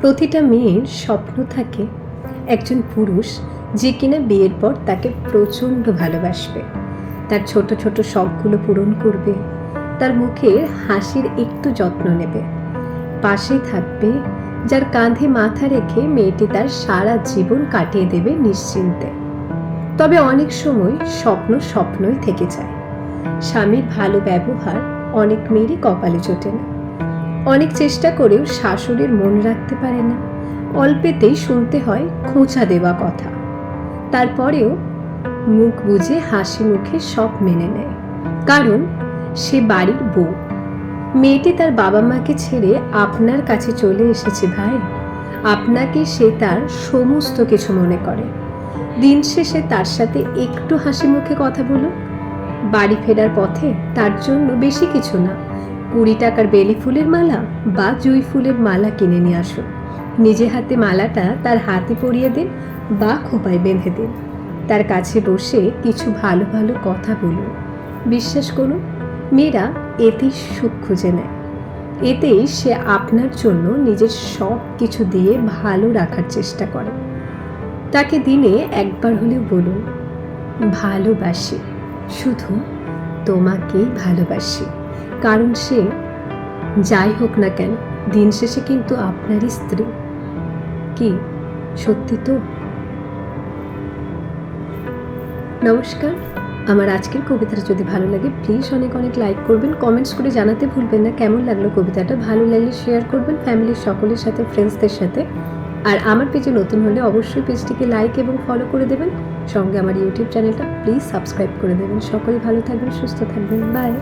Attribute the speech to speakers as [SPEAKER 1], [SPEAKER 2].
[SPEAKER 1] প্রতিটা মেয়ের স্বপ্ন থাকে একজন পুরুষ যে কিনা বিয়ের পর তাকে প্রচণ্ড ভালোবাসবে। তার ছোট ছোট শখগুলো পূরণ করবে। তার মুখের হাসির একটু যত্ন নেবে। পাশে থাকবে যার কাঁধে মাথা রেখে মেয়েটি তার সারা জীবন কাটিয়ে দেবে নিশ্চিন্তে। তবে অনেক সময় স্বপ্ন স্বপ্নই থেকে যায়। স্বামীর ভালো ব্যবহার অনেক মেয়েরই কপালে জোটে না। অনেক চেষ্টা করেও শাশুড়ির মন রাখতে পারে না। অল্পেতেই শুনতে হয় খোঁচা দেওয়া কথা। তারপরেও মুখ বুজে হাসি মুখে সব মেনে নেয়। কারণ সে বাড়ির বউ। মেয়েটি তার বাবা মাকে ছেড়ে আপনার কাছে চলে এসেছে ভাই। আপনাকে সে তার সমস্ত কিছু মনে করে। দিন শেষে তার সাথে একটু হাসি মুখে কথা বলুন। বাড়ি ফেরার পথে তার জন্য বেশি কিছু না। কুড়ি টাকার বেলি ফুলের মালা বা জুই ফুলের মালা কিনে নিয়ে আসুন। নিজে হাতে মালাটা তার হাতে পরিয়ে দিন বা খোপায় বেঁধে দিন। তার কাছে বসে কিছু ভালো ভালো কথা বলুন। বিশ্বাস করুন, মেয়েরা এতেই সুখ খুঁজে নেয়। এতেই সে আপনার জন্য নিজের সব কিছু দিয়ে ভালো রাখার চেষ্টা করে। তাকে দিনে একবার হলেও বলুন, ভালোবাসি, শুধু তোমাকেই ভালোবাসি। কারণ সে, যাই হোক না কেন, দিন শেষে কিন্তু আপনারই স্ত্রী। কি, সত্যি তো? নমস্কার, আমার আজকের কবিতাটা যদি ভালো লাগে প্লিজ অনেক অনেক লাইক করবেন কমেন্টস করে জানাতে ভুলবেন না, কেমন লাগল কবিতাটা? ভালো লাগলে শেয়ার করবেন ফ্যামিলির সকলের সাথে ফ্রেন্ডসদের সাথে। আর আমার পেজে নতুন হলে অবশ্যই পেজটিকে লাইক এবং ফলো করে দেবেন, সঙ্গে আমার ইউটিউব চ্যানেলটা প্লিজ সাবস্ক্রাইব করে দেবেন। সকলে ভালো থাকবেন, সুস্থ থাকবেন বাই